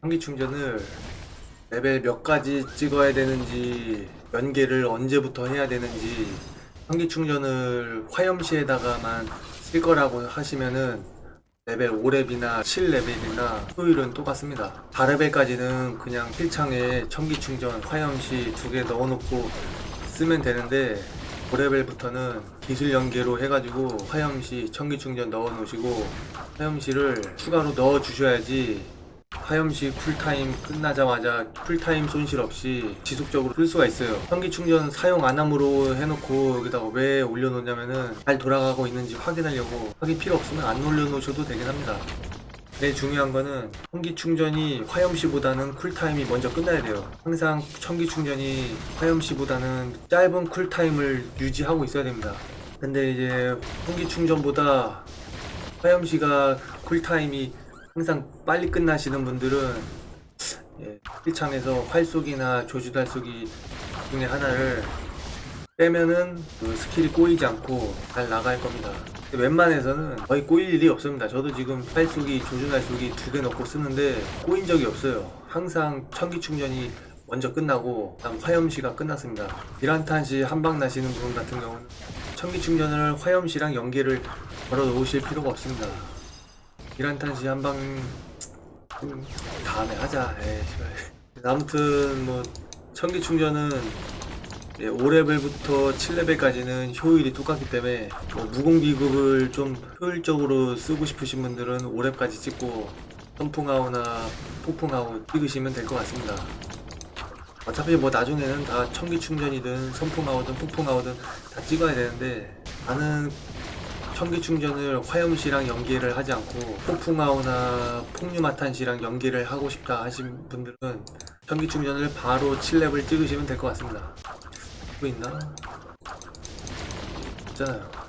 전기 충전을 레벨 몇 가지 찍어야 되는지 연계를 언제부터 해야 되는지 전기 충전을 화염시에다가만 쓸 거라고 하시면은 레벨 5렙이나 7레벨이나 효율은 똑같습니다. 4레벨까지는 그냥 필창에 전기 충전 화염시 두 개 넣어놓고 쓰면 되는데 5레벨부터는 기술 연계로 해가지고 화염시 전기 충전 넣어 놓으시고 화염시를 추가로 넣어 주셔야지 화염시 쿨타임 끝나자마자 쿨타임 손실 없이 지속적으로 쓸 수가 있어요. 전기 충전 사용 안 함으로 해놓고 여기다가 왜 올려놓냐면은 잘 돌아가고 있는지 확인하려고 확인 필요 없으면 안 올려놓으셔도 되긴 합니다. 제일 중요한 거는 전기 충전이 화염시보다는 쿨타임이 먼저 끝나야 돼요. 항상 전기 충전이 화염시보다는 짧은 쿨타임을 유지하고 있어야 됩니다. 근데 이제 전기 충전보다 화염시가 쿨타임이 항상 빨리 끝나시는 분들은 예, 필창에서 활쏘기나 조주달쏘기 중에 하나를 빼면은 그 스킬이 꼬이지 않고 잘 나갈 겁니다. 웬만해서는 거의 꼬일 일이 없습니다. 저도 지금 활쏘기, 조주달쏘기 두 개 넣고 쓰는데 꼬인 적이 없어요. 항상 천기 충전이 먼저 끝나고 다음 화염시가 끝났습니다. 비란탄시 한방 나시는 분 같은 경우는 천기 충전을 화염시랑 연계를 걸어 놓으실 필요가 없습니다. 비란탄시 한방 음, 다음에 하자. 에이, 씨발. 아무튼 뭐 천기 충전은 5레벨부터 7레벨까지는 효율이 똑같기 때문에 뭐 무공기급을 좀 효율적으로 쓰고 싶으신 분들은 5렙까지 찍고 선풍아우나 폭풍아우 찍으시면 될 것 같습니다. 어차피 뭐 나중에는 다 천기 충전이든 선풍아우든 폭풍아우든 다 찍어야 되는데 나는 천기 충전을 화염시랑 연계를 하지 않고 폭풍아우나 폭류마탄시랑 연계를 하고 싶다 하신 분들은 천기 충전을 바로 7렙을 찍으시면 될 것 같습니다. 뭐 있나? 있잖아요.